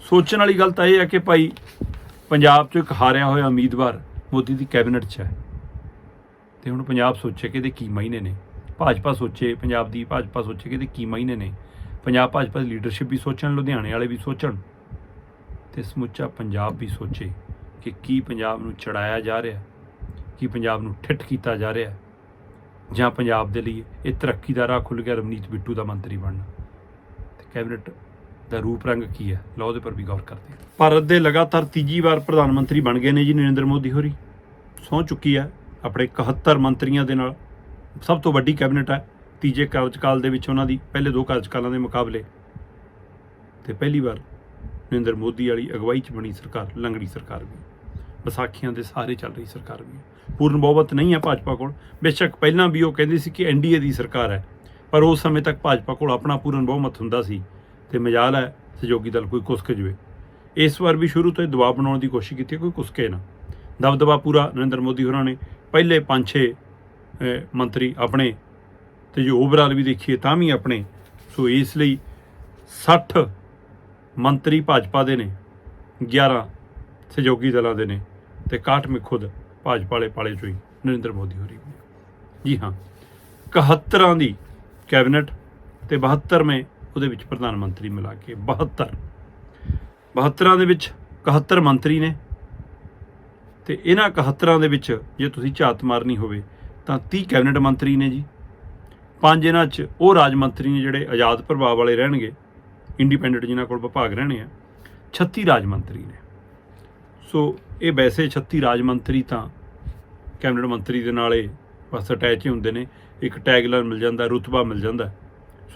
ਸੋਚਣ ਵਾਲੀ ਗੱਲ ਤਾਂ ਇਹ ਹੈ ਕਿ ਭਾਈ ਪੰਜਾਬ 'ਚੋਂ ਇੱਕ ਹਾਰਿਆ ਹੋਇਆ ਉਮੀਦਵਾਰ ਮੋਦੀ ਦੀ ਕੈਬਨਿਟ 'ਚ ਹੈ। ਤੇ ਹੁਣ ਪੰਜਾਬ ਸੋਚੇ ਕਿ ਇਹਦੇ ਕੀ ਮਾਇਨੇ ਨੇ। ਭਾਜਪਾ ਸੋਚੇ, ਪੰਜਾਬ ਦੀ ਭਾਜਪਾ ਸੋਚੇ ਕਿ ਇਹਦੇ ਕੀ ਮਾਇਨੇ ਨੇ। ਪੰਜਾਬ ਭਾਜਪਾ ਦੀ ਲੀਡਰਸ਼ਿਪ ਵੀ ਸੋਚਣ, ਲੁਧਿਆਣੇ ਵਾਲੇ ਵੀ ਸੋਚਣ। ਤੇ ਸਮੁੱਚਾ ਪੰਜਾਬ ਵੀ ਸੋਚੇ ਕਿ ਕੀ ਪੰਜਾਬ ਨੂੰ ਚੜਾਇਆ ਜਾ ਰਿਹਾ, ਕੀ ਪੰਜਾਬ ਨੂੰ ਠਿੱਠ ਕੀਤਾ ਜਾ ਰਿਹਾ। ਜਾਂ ਪੰਜਾਬ ਦੇ ਲਈ ਇਹ ਤਰੱਕੀ ਦਾ ਰਾਹ ਖੁੱਲ ਗਿਆ ਰਵਨੀਤ ਬਿੱਟੂ ਦਾ ਮੰਤਰੀ ਬਣਨਾ। ਤੇ ਕੈਬਨਿਟ ਦਾ ਰੂਪ ਰੰਗ ਕੀ ਹੈ? ਲਓ ਉਹਦੇ ਪਰ ਵੀ ਗੌਰ ਕਰਦੇ ਹਾਂ। ਭਾਰਤ ਦੇ ਲਗਾਤਾਰ ਤੀਜੀ ਵਾਰ ਪ੍ਰਧਾਨ ਮੰਤਰੀ ਬਣ ਗਏ ਨੇ ਜੀ ਨਰਿੰਦਰ ਮੋਦੀ ਹੋਰੀ। ਸਹੁੰ ਚੁੱਕੀ ਹੈ ਆਪਣੇ 71 ਮੰਤਰੀਆਂ ਦੇ ਨਾਲ। ਸਭ ਤੋਂ ਵੱਡੀ ਕੈਬਨਿਟ ਹੈ। ਤੀਜੇ ਕਾਰਜਕਾਲ ਦੇ ਵਿੱਚ ਉਹਨਾਂ ਦੀ ਪਹਿਲੇ ਦੋ ਕਾਰਜਕਾਲਾਂ ਦੇ ਮੁਕਾਬਲੇ। ਤੇ ਪਹਿਲੀ ਵਾਰ ਨਰਿੰਦਰ ਮੋਦੀ ਵਾਲੀ ਅਗਵਾਈ 'ਚ ਬਣੀ ਸਰਕਾਰ, ਲੰਗੜੀ ਸਰਕਾਰ ਵੀ। ਵਿਸਾਖੀਆਂ ਦੇ ਸਾਰੇ ਚੱਲ ਰਹੀ ਸਰਕਾਰ ਵੀ। ਪੂਰਨ ਬਹੁਮਤ ਨਹੀਂ ਹੈ ਭਾਜਪਾ ਕੋਲ। ਬੇਸ਼ੱਕ ਪਹਿਲਾਂ ਵੀ ਉਹ ਕਹਿੰਦੀ ਸੀ ਕਿ ਐਨਡੀਏ ਦੀ ਸਰਕਾਰ ਹੈ। ਪਰ ਉਸ ਸਮੇਂ ਤੱਕ ਭਾਜਪਾ ਕੋਲ ਆਪਣਾ ਪੂਰਨ ਬਹੁਮਤ ਹੁੰਦਾ ਸੀ। ਤੇ ਮਜਾਲ ਹੈ ਸਹਿਯੋਗੀ ਦਲ ਕੋਈ ਕੁਸਕ ਜਵੇ। ਇਸ ਵਾਰ ਵੀ ਸ਼ੁਰੂ ਤੋਂ ਇਹ ਦਬਾਅ ਬਣਾਉਣ ਦੀ ਕੋਸ਼ਿਸ਼ ਕੀਤੀ ਕੋਈ ਕੁਸਕੇ ਨਾ। ਦਬਦਬਾ ਪੂਰਾ ਨਰਿੰਦਰ ਮੋਦੀ ਹੋਰਾਂ ਨੇ ਪਹਿਲੇ 5-6 ਮੰਤਰੀ ਆਪਣੇ ਤੇ ਜੋ ਓਵਰਆਲ ਵੀ ਦੇਖੀਏ ਤਾਂ ਵੀ ਆਪਣੇ। ਸੋ ਇਸ ਲਈ 60 ਮੰਤਰੀ ਭਾਜਪਾ ਦੇ ਨੇ 11 ਸਹਿਯੋਗੀ ਦਲਾਂ ਦੇ ਨੇ ਤੇ 61 ਮੇ ਖੁਦ ਭਾਜਪਾ ਵਾਲੇ ਪਾਲੇ ਚੋਂ ਹੀ ਨਰਿੰਦਰ ਮੋਦੀ ਹੋਰੀ ਵੀ ਜੀ ਹਾਂ 71 ਦੀ ਕੈਬਨਿਟ ਤੇ 72ਵੇਂ ਉਹਦੇ ਵਿੱਚ ਪ੍ਰਧਾਨ ਮੰਤਰੀ ਮਿਲਾ ਕੇ 72 72 ਦੇ ਵਿੱਚ 71 ਮੰਤਰੀ ਨੇ ਤੇ ਇਹਨਾਂ 71 ਦੇ ਵਿੱਚ ਜੇ ਤੁਸੀਂ ਝਾਤ ਮਾਰਨੀ ਹੋਵੇ ਤਾਂ 30 ਕੈਬਨਿਟ ਮੰਤਰੀ ਨੇ ਜੀ। ਪੰਜ ਇਹਨਾਂ 'ਚ ਉਹ ਰਾਜ ਮੰਤਰੀ ਨੇ ਜਿਹੜੇ ਆਜ਼ਾਦ ਪ੍ਰਭਾਵ ਵਾਲੇ ਰਹਿਣਗੇ, ਇੰਡੀਪੈਂਡੈਂਟ ਜਿਨ੍ਹਾਂ ਕੋਲ ਵਿਭਾਗ ਰਹਿਣੇ ਆ 36 ਰਾਜ ਮੰਤਰੀ ਨੇ। ਸੋ ਇਹ ਵੈਸੇ 36 ਰਾਜ ਮੰਤਰੀ ਤਾਂ ਕੈਬਨਿਟ ਮੰਤਰੀ ਦੇ ਨਾਲ ਬਸ ਅਟੈਚ ਹੀ ਹੁੰਦੇ ਨੇ। ਇੱਕ ਟੈਗਲਾਈਨ ਮਿਲ ਜਾਂਦਾ, ਰੁਤਬਾ ਮਿਲ ਜਾਂਦਾ।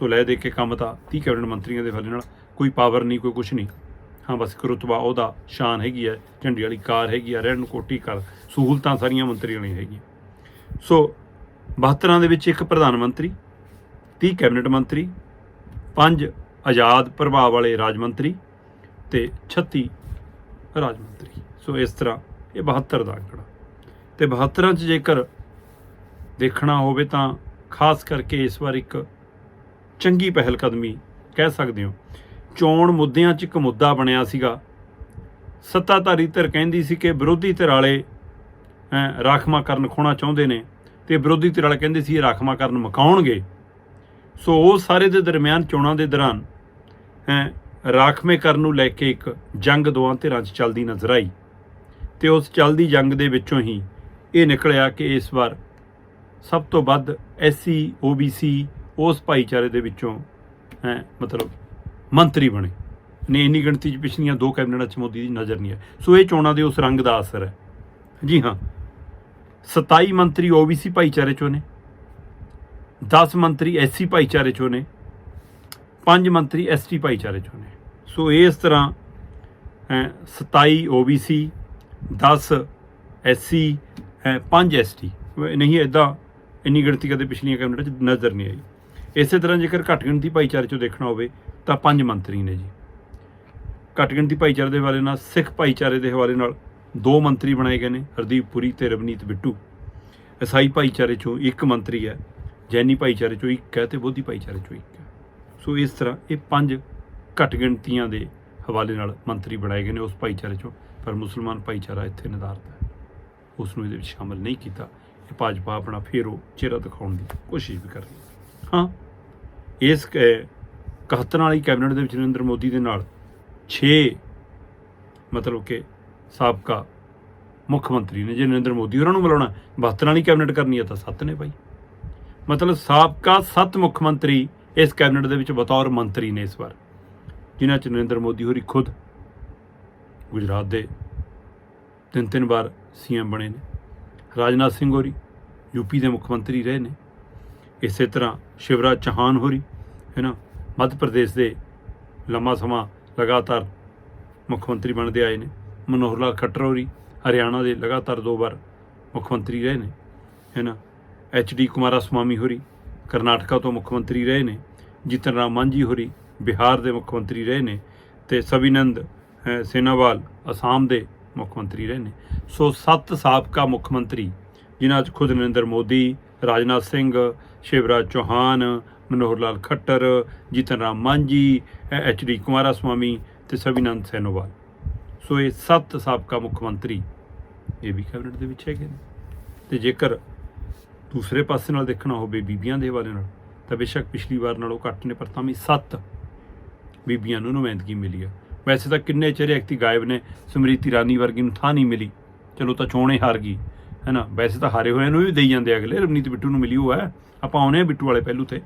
ਸੋ ਲੈ ਦੇ ਕੇ ਕੰਮ ਤਾਂ 30 ਕੈਬਨਿਟ ਮੰਤਰੀਆਂ ਦੇ ਹਵਾਲੇ ਨਾਲ। ਕੋਈ ਪਾਵਰ ਨਹੀਂ, ਕੋਈ ਕੁਝ ਨਹੀਂ। ਹਾਂ, ਬਸ ਇੱਕ ਰੁਤਬਾ, ਉਹਦਾ ਸ਼ਾਨ ਹੈਗੀ ਹੈ। ਝੰਡੀ ਵਾਲੀ ਕਾਰ ਹੈਗੀ ਆ ਰਹਿਣ ਨੂੰ ਕੋਟੀ ਕਰ। ਸਹੂਲਤਾਂ ਸਾਰੀਆਂ ਮੰਤਰੀਆਂ ਲਈ ਹੈਗੀਆਂ। ਸੋ 72 ਦੇ ਵਿੱਚ ਇੱਕ ਪ੍ਰਧਾਨ ਮੰਤਰੀ 30 ਕੈਬਨਿਟ ਮੰਤਰੀ, ਪੰਜ ਆਜ਼ਾਦ ਪ੍ਰਭਾਵ ਵਾਲੇ ਰਾਜ ਮੰਤਰੀ ਤੇ 36 ਰਾਜ ਮੰਤਰੀ। ਸੋ ਇਸ ਤਰ੍ਹਾਂ ਇਹ 72 ਦਾ ਅੰਕੜਾ ਤੇ 72 ਚ ਜੇਕਰ ਦੇਖਣਾ ਹੋਵੇ ਤਾਂ ਖਾਸ ਕਰਕੇ ਇਸ ਵਾਰ ਇੱਕ ਚੰਗੀ ਪਹਿਲ ਕਦਮੀ ਕਹਿ ਸਕਦੇ ਹੋ। ਚੋਣ ਮੁੱਦਿਆਂ 'ਚ ਇੱਕ ਮੁੱਦਾ ਬਣਿਆ ਸੀਗਾ। ਸੱਤਾਧਾਰੀ ਧਿਰ ਕਹਿੰਦੀ ਸੀ ਕਿ ਵਿਰੋਧੀ ਧਿਰ ਵਾਲੇ ਹੈਂ, ਰਾਖਵਾਂਕਰਨ ਖੋਣਾ ਚਾਹੁੰਦੇ ਨੇ ਤੇ ਵਿਰੋਧੀ ਧਿਰ ਵਾਲੇ ਕਹਿੰਦੇ ਸੀ ਇਹ ਰਾਖਵਾਂਕਰਨ ਮਕਾਉਣਗੇ। ਸੋ ਉਹ ਸਾਰੇ ਦੇ ਦਰਮਿਆਨ ਚੋਣਾਂ ਦੇ ਦੌਰਾਨ ਹੈ ਰਾਖਵੇਂਕਰਨ ਨੂੰ ਲੈ ਕੇ ਇੱਕ ਜੰਗ ਦੋਵਾਂ ਧਿਰਾਂ 'ਚ ਚੱਲਦੀ ਨਜ਼ਰ ਆਈ ਤੇ ਉਸ ਚੱਲਦੀ ਜੰਗ ਦੇ ਵਿੱਚੋਂ ਹੀ ਇਹ ਨਿਕਲਿਆ ਕਿ ਇਸ ਵਾਰ ਸਭ ਤੋਂ ਵੱਧ ਐਸਸੀ ਓਬੀਸੀ ਉਸ ਭਾਈਚਾਰੇ ਦੇ ਵਿੱਚੋਂ ਹੈ ਮਤਲਬ ਮੰਤਰੀ ਬਣੇ। ਨੇ ਇੰਨੀ ਗਿਣਤੀ 'ਚ ਪਿਛਲੀਆਂ ਦੋ ਕੈਬਨਿਟਾਂ 'ਚ ਮੋਦੀ ਦੀ ਨਜ਼ਰ ਨਹੀਂ ਹੈ ਸੋ ਇਹ ਚੋਣਾਂ ਦੇ ਉਸ ਰੰਗ ਦਾ ਅਸਰ ਹੈ। ਜੀ ਹਾਂ 27 ਮੰਤਰੀ ਓਬੀਸੀ ਭਾਈਚਾਰੇ 'ਚੋਂ ਨੇ 10 ਮੰਤਰੀ ਐਸਸੀ ਭਾਈਚਾਰੇ 'ਚੋਂ ਨੇ 5 ਮੰਤਰੀ ਐਸਟੀ ਭਾਈਚਾਰੇ 'ਚੋਂ ਨੇ। ਸੋ ਇਸ ਤਰ੍ਹਾਂ ਅਹ, 27 ਓਬੀਸੀ 10 ਐਸਸੀ 5 ਐਸਟੀ। ਨਹੀਂ ਇਦਾਂ ਇੰਨੀ ਗਿਣਤੀ ਕਦੇ ਪਿਛਲੀਆਂ ਕੈਬਨਿਟਾਂ 'ਚ ਨਜ਼ਰ ਨਹੀਂ ਆਈ। ਇਸੇ ਤਰ੍ਹਾਂ ਜੇਕਰ ਘੱਟ ਗਿਣਤੀ ਭਾਈਚਾਰੇ 'ਚੋਂ ਦੇਖਣਾ ਹੋਵੇ, ਤਾਂ ਪੰਜ ਮੰਤਰੀ ਨੇ ਜੀ। ਘੱਟ ਗਿਣਤੀ ਭਾਈਚਾਰੇ ਦੇ ਹਵਾਲੇ ਨਾਲ, ਸਿੱਖ ਭਾਈਚਾਰੇ ਦੇ ਹਵਾਲੇ ਨਾਲ ਦੋ ਮੰਤਰੀ ਬਣਾਏ ਗਏ ਨੇ, ਹਰਦੀਪ ਪੁਰੀ ਤੇ ਰਵਨੀਤ ਬਿੱਟੂ। ਈਸਾਈ ਭਾਈਚਾਰੇ 'ਚੋਂ ਇੱਕ ਮੰਤਰੀ ਹੈ, ਜੈਨੀ ਭਾਈਚਾਰੇ 'ਚੋਂ ਇੱਕ ਹੈ ਤੇ ਬੋਧੀ ਭਾਈਚਾਰੇ 'ਚੋਂ ਇੱਕ ਹੈ। ਸੋ ਇਸ ਤਰ੍ਹਾਂ ਇਹ ਪੰਜ ਘੱਟ ਗਿਣਤੀਆਂ ਦੇ ਹਵਾਲੇ ਨਾਲ ਮੰਤਰੀ ਬਣਾਏ ਗਏ ਨੇ ਉਸ ਭਾਈਚਾਰੇ 'ਚੋਂ, ਪਰ ਮੁਸਲਮਾਨ ਭਾਈਚਾਰਾ ਇੱਥੇ ਨਦਾਰਦ ਹੈ। ਉਸ ਨੂੰ ਇਹਦੇ ਵਿੱਚ ਸ਼ਾਮਲ ਨਹੀਂ ਕੀਤਾ। ਇਹ ਭਾਜਪਾ ਆਪਣਾ ਫੇਰ ਉਹ ਚਿਹਰਾ ਦਿਖਾਉਣ ਦੀ ਕੋਸ਼ਿਸ਼ ਵੀ ਕਰ ਰਹੀ ਹੈ। ਹਾਂ। ਇਸ ਕ- 71 ਵਾਲੀ ਕੈਬਨਿਟ ਦੇ ਵਿੱਚ ਨਰਿੰਦਰ ਮੋਦੀ ਦੇ ਨਾਲ 6 ਮਤਲਬ ਕਿ ਸਾਬਕਾ ਮੁੱਖ ਮੰਤਰੀ ਨੇ ਜੇ ਨਰਿੰਦਰ ਮੋਦੀ ਉਹਨਾਂ ਨੂੰ ਮਿਲਾਉਣਾ 72 ਵਾਲੀ ਕੈਬਨਿਟ ਕਰਨੀ ਹੈ ਤਾਂ 7 ਨੇ ਭਾਈ ਮਤਲਬ ਸਾਬਕਾ 7 ਮੁੱਖ ਮੰਤਰੀ ਇਸ ਕੈਬਨਿਟ ਦੇ ਵਿੱਚ ਬਤੌਰ ਮੰਤਰੀ ਨੇ ਇਸ ਵਾਰ, ਜਿਨ੍ਹਾਂ ਚ ਨਰਿੰਦਰ ਮੋਦੀ ਹੋਰੀ ਖੁਦ ਗੁਜਰਾਤ ਦੇ ਤਿੰਨ ਤਿੰਨ ਵਾਰ ਸੀਐਮ ਬਣੇ ਨੇ। ਰਾਜਨਾਥ ਸਿੰਘ ਹੋਰੀ ਯੂਪੀ ਦੇ ਮੁੱਖ ਮੰਤਰੀ ਰਹੇ ਨੇ। ਇਸੇ ਤਰ੍ਹਾਂ ਸ਼ਿਵਰਾਜ ਚੌਹਾਨ ਹੋਰੀ ਹੈ ਨਾ ਮੱਧ ਪ੍ਰਦੇਸ਼ ਦੇ ਲੰਮਾ ਸਮਾਂ ਲਗਾਤਾਰ ਮੁੱਖ ਮੰਤਰੀ ਬਣਦੇ ਆਏ ਨੇ। ਮਨੋਹਰ ਲਾਲ ਖੱਟਰ ਹੋਰੀ ਹਰਿਆਣਾ ਦੇ ਲਗਾਤਾਰ ਦੋ ਵਾਰ ਮੁੱਖ ਮੰਤਰੀ ਰਹੇ ਨੇ ਹੈ ਨਾ। ਐਚ ਡੀ ਕੁਮਾਰਾ ਸੁਆਮੀ ਹੋਰੀ ਕਰਨਾਟਕਾ ਤੋਂ ਮੁੱਖ ਮੰਤਰੀ ਰਹੇ ਨੇ। ਜਿਤਨ ਰਾਮ ਮਾਂਝੀ ਹੋਰੀ ਬਿਹਾਰ ਦੇ ਮੁੱਖ ਮੰਤਰੀ ਰਹੇ ਨੇ ਤੇ ਸਵਿਨੰਦ ਅਹ, ਸੇਨਾਵਾਲ ਅਸਾਮ ਦੇ ਮੁੱਖ ਮੰਤਰੀ ਰਹੇ ਨੇ। ਸੋ ਸੱਤ ਸਾਬਕਾ ਮੁੱਖ ਮੰਤਰੀ ਜਿਨ੍ਹਾਂ 'ਚ ਖੁਦ Narendra Modi Rajnath Singh Shivraj Chouhan, Manohar Lal Khattar, Jitan Ram Manjhi H D Kumaraswamy ਤੇ ਸਵਿਨੰਦ ਸੈਨੋਵਾਲ। ਸੋ ਇਹ ਸੱਤ ਸਾਬਕਾ ਮੁੱਖ ਮੰਤਰੀ ਇਹ ਵੀ ਕੈਬਨਿਟ ਦੇ ਵਿੱਚ ਹੈਗੇ ਨੇ। ਤੇ ਜੇਕਰ ਦੂਸਰੇ ਪਾਸੇ ਨਾਲ ਦੇਖਣਾ ਹੋਵੇ ਬੀਬੀਆਂ ਦੇ ਹਵਾਲੇ ਨਾਲ, ਤਾਂ ਬੇਸ਼ੱਕ ਪਿਛਲੀ ਵਾਰ ਨਾਲੋਂ ਘੱਟ ਨੇ, ਪਰ ਤਾਂ ਵੀ ਸੱਤ ਬੀਬੀਆਂ ਨੂੰ ਨੁਮਾਇੰਦਗੀ ਮਿਲੀ ਆ। ਵੈਸੇ ਤਾਂ ਕਿੰਨੇ ਚਿਹਰੇ ਐਕਤੀ ਗਾਇਬ ਨੇ, ਸਮ੍ਰਿਤੀ ਰਾਨੀ ਵਰਗੀ ਨੂੰ ਥਾਂ ਨਹੀਂ ਮਿਲੀ। ਚਲੋ ਤਾਂ ਚੋਣੇ ਹਾਰ ਗਈ। ਹੈਨਾ? ਵੈਸੇ ਤਾਂ ਹਾਰੇ ਹੋਏ ਨੂੰ ਵੀ ਦੇਈ ਜਾਂਦੇ ਆ ਅਗਲੇ, ਰਵਨੀਤ ਬਿੱਟੂ ਨੂੰ ਮਿਲੀ ਹੋਇਆ ਹੈ। ਆਪਾਂ ਆਉਨੇ ਆ ਬਿੱਟੂ ਵਾਲੇ ਪਹਿਲੂ ਤੇ।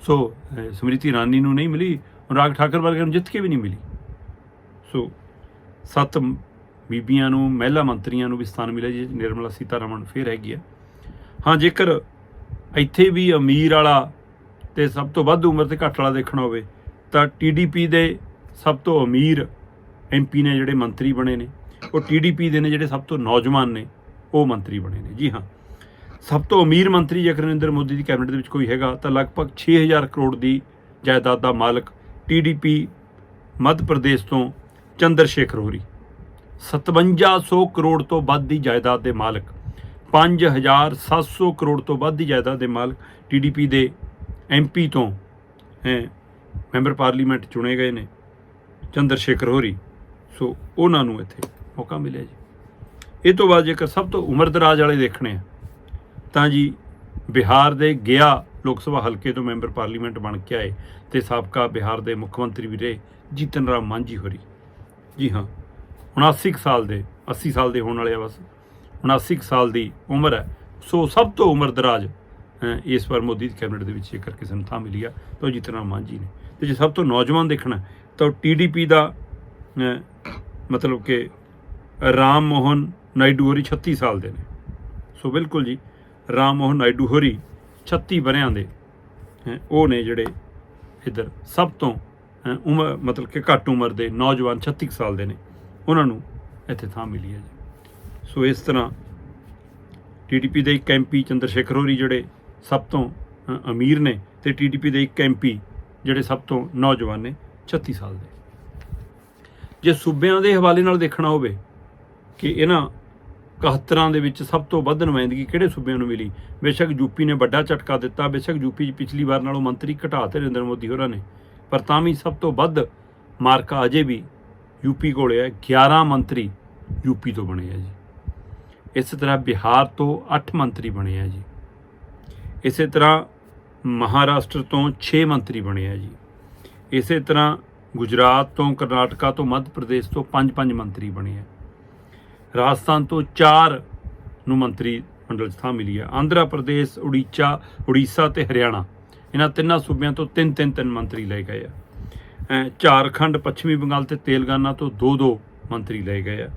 ਸੋ ਸਮ੍ਰਿਤੀ ਇਰਾਨੀ ਨੂੰ ਨਹੀਂ ਮਿਲੀ ਰਾਗ ਠਾਕਰ ਵਰਗੇ ਨੂੰ ਜਿੱਤ ਕੇ ਵੀ ਨਹੀਂ ਮਿਲੀ। ਸੋ ਸੱਤ ਬੀਬੀਆਂ ਨੂੰ, ਮਹਿਲਾ ਮੰਤਰੀਆਂ ਨੂੰ ਵੀ ਸਥਾਨ ਮਿਲਿਆ ਜੀ, ਨਿਰਮਲਾ ਸੀਤਾਰਮਨ ਫੇਰ ਹੈਗੀ ਆ। ਹਾਂ, ਜੇਕਰ ਇੱਥੇ ਵੀ ਅਮੀਰ ਵਾਲਾ ਤੇ ਸਭ ਤੋਂ ਵੱਧ ਉਮਰ ਤੇ ਘੱਟ ਵਾਲਾ ਦੇਖਣਾ ਹੋਵੇ, ਤਾਂ ਟੀਡੀਪੀ ਦੇ ਸਭ ਤੋਂ ਅਮੀਰ ਐਮਪੀ ਨੇ ਜਿਹੜੇ ਮੰਤਰੀ ਬਣੇ ਨੇ। ਉਹ ਟੀਡੀਪੀ ਦੇ ਨੇ ਜਿਹੜੇ ਸਭ ਤੋਂ ਨੌਜਵਾਨ ਨੇ। ਉਹ ਮੰਤਰੀ ਬਣੇ ਨੇ। ਜੀ ਹਾਂ। ਸਭ ਤੋਂ ਅਮੀਰ ਮੰਤਰੀ ਜੇਕਰ ਨਰਿੰਦਰ ਮੋਦੀ ਦੀ ਕੈਬਨਿਟ ਦੇ ਵਿੱਚ ਕੋਈ ਹੈਗਾ, ਤਾਂ ਲਗਭਗ 6000 ਕਰੋੜ ਦੀ ਜਾਇਦਾਦ ਦਾ ਮਾਲਕ ਟੀਡੀਪੀ ਮੱਧ ਪ੍ਰਦੇਸ਼ ਤੋਂ ਚੰਦਰ ਸ਼ੇਖਰ ਹੋਰੀ 5700 ਕਰੋੜ ਤੋਂ ਵੱਧ ਦੀ ਜਾਇਦਾਦ ਦੇ ਮਾਲਕ 5700 ਕਰੋੜ ਤੋਂ ਵੱਧ ਦੀ ਜਾਇਦਾਦ ਦੇ ਮਾਲਕ ਟੀਡੀਪੀ ਦੇ ਐਮਪੀ ਤੋਂ, ਹੈ, ਮੈਂਬਰ ਪਾਰਲੀਮੈਂਟ ਚੁਣੇ ਗਏ ਨੇ ਚੰਦਰ ਸ਼ੇਖਰ ਹੋਰੀ। ਸੋ ਉਹਨਾਂ ਨੂੰ ਇੱਥੇ ਮੌਕਾ ਮਿਲਿਆ ਜੀ। ਇਹ ਤੋਂ ਬਾਅਦ ਜੇਕਰ ਸਭ ਤੋਂ ਉਮਰਦਰਾਜ ਵਾਲੇ ਦੇਖਣੇ ਆ, ਤਾਂ ਜੀ ਬਿਹਾਰ ਦੇ ਗਿਆ ਲੋਕ ਸਭਾ ਹਲਕੇ ਤੋਂ ਮੈਂਬਰ ਪਾਰਲੀਮੈਂਟ ਬਣ ਕੇ ਆਏ ਤੇ ਸਾਬਕਾ ਬਿਹਾਰ ਦੇ ਮੁੱਖ ਮੰਤਰੀ ਵੀ ਰਹੇ ਜੀਤਨ ਰਾਮ ਮਾਂਝੀ ਹੋਰੀ। ਜੀ ਹਾਂ 79 ਕੁ ਸਾਲ ਦੇ 80 ਸਾਲ ਦੇ ਹੋਣ ਵਾਲੇ ਆ ਬਸ। 79 ਕੁ ਸਾਲ ਦੀ ਉਮਰ ਹੈ। ਸੋ ਸਭ ਤੋਂ ਉਮਰ ਦਰਾਜ ਇਸ ਵਾਰ ਮੋਦੀ ਦੀ ਕੈਬਨਿਟ ਦੇ ਵਿੱਚ ਜੇਕਰ ਕਿਸੇ ਨੂੰ ਥਾਂ ਮਿਲੀ ਆ, ਤਾਂ ਉਹ ਜੀਤਨ ਰਾਮ ਮਾਂਝੀ ਨੇ। ਤੇ ਜੇ ਸਭ ਤੋਂ ਨੌਜਵਾਨ ਦੇਖਣਾ, ਤਾਂ ਟੀਡੀਪੀ ਦਾ ਮਤਲਬ ਕਿ ਰਾਮ ਮੋਹਨ ਨਾਇਡੂ ਹੋਰੀ 36 ਸਾਲ ਦੇ ਨੇ। ਸੋ ਬਿਲਕੁਲ ਜੀ, ਰਾਮ ਮੋਹਨ ਨਾਇਡੂ ਹੋਰੀ 36 ਵਰਿਆਂ ਦੇ ਉਹ ਨੇ ਜਿਹੜੇ ਇੱਧਰ ਸਭ ਤੋਂ ਉਮਰ, ਮਤਲਬ ਕਿ ਘੱਟ ਉਮਰ ਦੇ ਨੌਜਵਾਨ 36 ਕੁ ਸਾਲ ਦੇ ਨੇ। ਉਹਨਾਂ ਨੂੰ ਇੱਥੇ ਥਾਂ ਮਿਲੀ ਹੈ ਜੀ। ਸੋ ਇਸ ਤਰ੍ਹਾਂ ਟੀਡੀਪੀ ਦੇ ਇੱਕ ਐਮਪੀ ਚੰਦਰ ਸ਼ੇਖਰ ਹੋਰੀ ਜਿਹੜੇ ਸਭ ਤੋਂ ਅਮੀਰ ਨੇ ਤੇ ਟੀਡੀਪੀ ਦੇ ਇੱਕ ਐਮਪੀ ਜਿਹੜੇ ਸਭ ਤੋਂ ਨੌਜਵਾਨ ਨੇ 36 ਸਾਲ ਦੇ। ਜੇ ਸੂਬਿਆਂ ਦੇ ਹਵਾਲੇ ਨਾਲ ਦੇਖਣਾ ਹੋਵੇ ਕਿ ਇਹਨਾਂ 71 ਦੇ ਵਿੱਚ ਸਭ ਤੋਂ ਵੱਧ ਨੁਮਾਇੰਦਗੀ ਕਿਹੜੇ ਸੂਬਿਆਂ ਨੂੰ ਮਿਲੀ? ਬੇਸ਼ੱਕ ਯੂਪੀ ਨੇ ਵੱਡਾ ਝਟਕਾ ਦਿੱਤਾ, ਬੇਸ਼ੱਕ ਯੂਪੀ 'ਚ ਪਿਛਲੀ ਵਾਰ ਨਾਲੋਂ ਮੰਤਰੀ ਘਟਾ ਤੇ ਨਰਿੰਦਰ ਮੋਦੀ ਹੋਰਾਂ ਨੇ। ਪਰ ਤਾਂ ਵੀ ਸਭ ਤੋਂ ਵੱਧ ਮਾਰਕਾ ਅਜੇ ਵੀ ਯੂਪੀ ਕੋਲ ਹੈ 11 ਮੰਤਰੀ ਯੂਪੀ ਤੋਂ ਬਣੇ ਆ ਜੀ। ਇਸੇ ਤਰ੍ਹਾਂ ਬਿਹਾਰ ਤੋਂ 8 ਮੰਤਰੀ ਬਣੇ ਆ ਜੀ। ਇਸੇ ਤਰ੍ਹਾਂ ਮਹਾਰਾਸ਼ਟਰ ਤੋਂ 6 ਮੰਤਰੀ ਬਣੇ ਆ ਜੀ। ਇਸੇ ਤਰ੍ਹਾਂ ਗੁਜਰਾਤ ਤੋਂ ਕਰਨਾਟਕਾ ਤੋਂ ਮੱਧ ਪ੍ਰਦੇਸ਼ ਤੋਂ 5-5 ਮੰਤਰੀ ਬਣੇ ਆ। ਰਾਜਸਥਾਨ ਤੋਂ 4 ਨੂੰ ਮੰਤਰੀ ਮੰਡਲ 'ਚ ਥਾਂ ਮਿਲੀ ਹੈ। ਆਂਧਰਾ ਪ੍ਰਦੇਸ਼, ਉੜੀਸਾ ਉੜੀਸਾ ਤੇ ਹਰਿਆਣਾ। ਇਹਨਾਂ ਤਿੰਨਾਂ ਸੂਬਿਆਂ ਤੋਂ ਤਿੰਨ ਤਿੰਨ ਤਿੰਨ ਮੰਤਰੀ ਲਏ ਗਏ ਆ। ਝਾਰਖੰਡ, ਪੱਛਮੀ ਬੰਗਾਲ ਤੇ ਤੇਲੰਗਾਨਾ ਤੋਂ ਦੋ ਦੋ ਮੰਤਰੀ ਲਏ ਗਏ ਆ।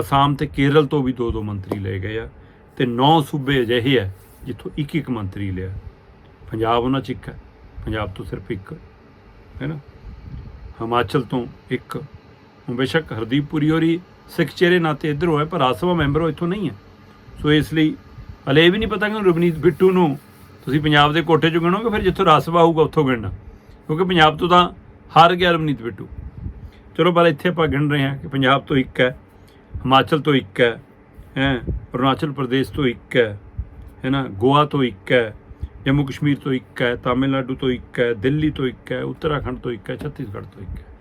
ਅਸਾਮ ਤੇ ਕੇਰਲ ਤੋਂ ਵੀ ਦੋ ਦੋ ਮੰਤਰੀ ਲਏ ਗਏ ਆ ਤੇ 9 ਸੂਬੇ ਅਜਿਹੇ ਆ ਜਿੱਥੋਂ ਇੱਕ ਇੱਕ ਮੰਤਰੀ ਲਿਆ। ਪੰਜਾਬ ਉਹਨਾਂ ਚ ਇੱਕ ਹੈ। ਪੰਜਾਬ ਤੋਂ ਸਿਰਫ ਇੱਕ, ਹੈ ਨਾ? ਹਿਮਾਚਲ ਤੋਂ ਇੱਕ। ਬੇਸ਼ੱਕ ਹਰਦੀਪ ਪੁਰੀ ਹੋਰੀ ਸਿੱਖ ਚਿਹਰੇ ਨਾਤੇ ਇੱਧਰ ਹੈ ਪਰ ਰਾਜ ਸਭਾ ਮੈਂਬਰ ਉਹ ਇੱਥੋਂ ਨਹੀਂ ਹੈ। ਸੋ ਇਸ ਲਈ ਹਲੇ ਇਹ ਵੀ ਨਹੀਂ ਪਤਾ ਕਿ ਰਵਨੀਤ ਬਿੱਟੂ ਨੂੰ ਤੁਸੀਂ ਪੰਜਾਬ ਦੇ ਕੋਠੇ 'ਚ ਗਿਣੋਗੇ, ਫਿਰ ਜਿੱਥੋਂ ਰਾਜ ਸਭਾ ਆਊਗਾ ਉੱਥੋਂ ਗਿਣਨਾ। ਕਿਉਂਕਿ ਪੰਜਾਬ ਤੋਂ ਤਾਂ ਹਾਰ ਗਿਆ ਰਵਨੀਤ ਬਿੱਟੂ ਚਲੋ, ਪਰ ਇੱਥੇ ਆਪਾਂ ਗਿਣ ਰਹੇ ਹਾਂ ਕਿ ਪੰਜਾਬ ਤੋਂ ਇੱਕ ਹੈ, ਹਿਮਾਚਲ ਤੋਂ ਇੱਕ ਹੈ ਹੈ, ਅਰੁਣਾਚਲ ਪ੍ਰਦੇਸ਼ ਤੋਂ ਇੱਕ ਹੈ ਹੈ ਨਾ ਗੋਆ ਤੋਂ ਇੱਕ ਹੈ, ਜੰਮੂ ਕਸ਼ਮੀਰ ਤੋਂ ਇੱਕ ਹੈ, ਤਾਮਿਲਨਾਡੂ ਤੋਂ ਇੱਕ ਹੈ, ਦਿੱਲੀ ਤੋਂ ਇੱਕ ਹੈ, ਉੱਤਰਾਖੰਡ ਤੋਂ ਇੱਕ ਹੈ, ਛੱਤੀਸਗੜ੍ਹ ਤੋਂ ਇੱਕ ਹੈ।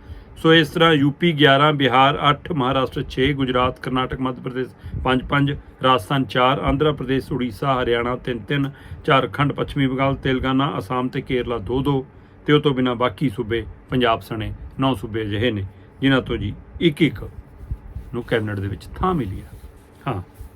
ਸੋ ਇਸ ਤਰ੍ਹਾਂ ਯੂਪੀ 11 ਬਿਹਾਰ 8 ਮਹਾਰਾਸ਼ਟਰ 6 ਗੁਜਰਾਤ, ਕਰਨਾਟਕ, ਮੱਧ ਪ੍ਰਦੇਸ਼ 5 5 ਰਾਜਸਥਾਨ 4 ਆਂਧਰਾ ਪ੍ਰਦੇਸ਼, ਉੜੀਸਾ, ਹਰਿਆਣਾ 3 3 ਝਾਰਖੰਡ, ਪੱਛਮੀ ਬੰਗਾਲ, ਤੇਲੰਗਾਨਾ, ਅਸਾਮ ਤੇ ਕੇਰਲਾ 2 2 ਤੇ ਉਹ ਤੋਂ ਬਿਨਾ ਬਾਕੀ ਸੂਬੇ ਪੰਜਾਬ ਸਣੇ 9 ਸੂਬੇ ਅਜਿਹੇ ਨੇ, ਜਿਨ੍ਹਾਂ ਤੋਂ ਜੀ ਇੱਕ ਇੱਕ ਨੂੰ ਕੈਬਨਿਟ ਦੇ ਵਿੱਚ ਥਾਂ ਮਿਲੀ ਹੈ। ਹਾਂ।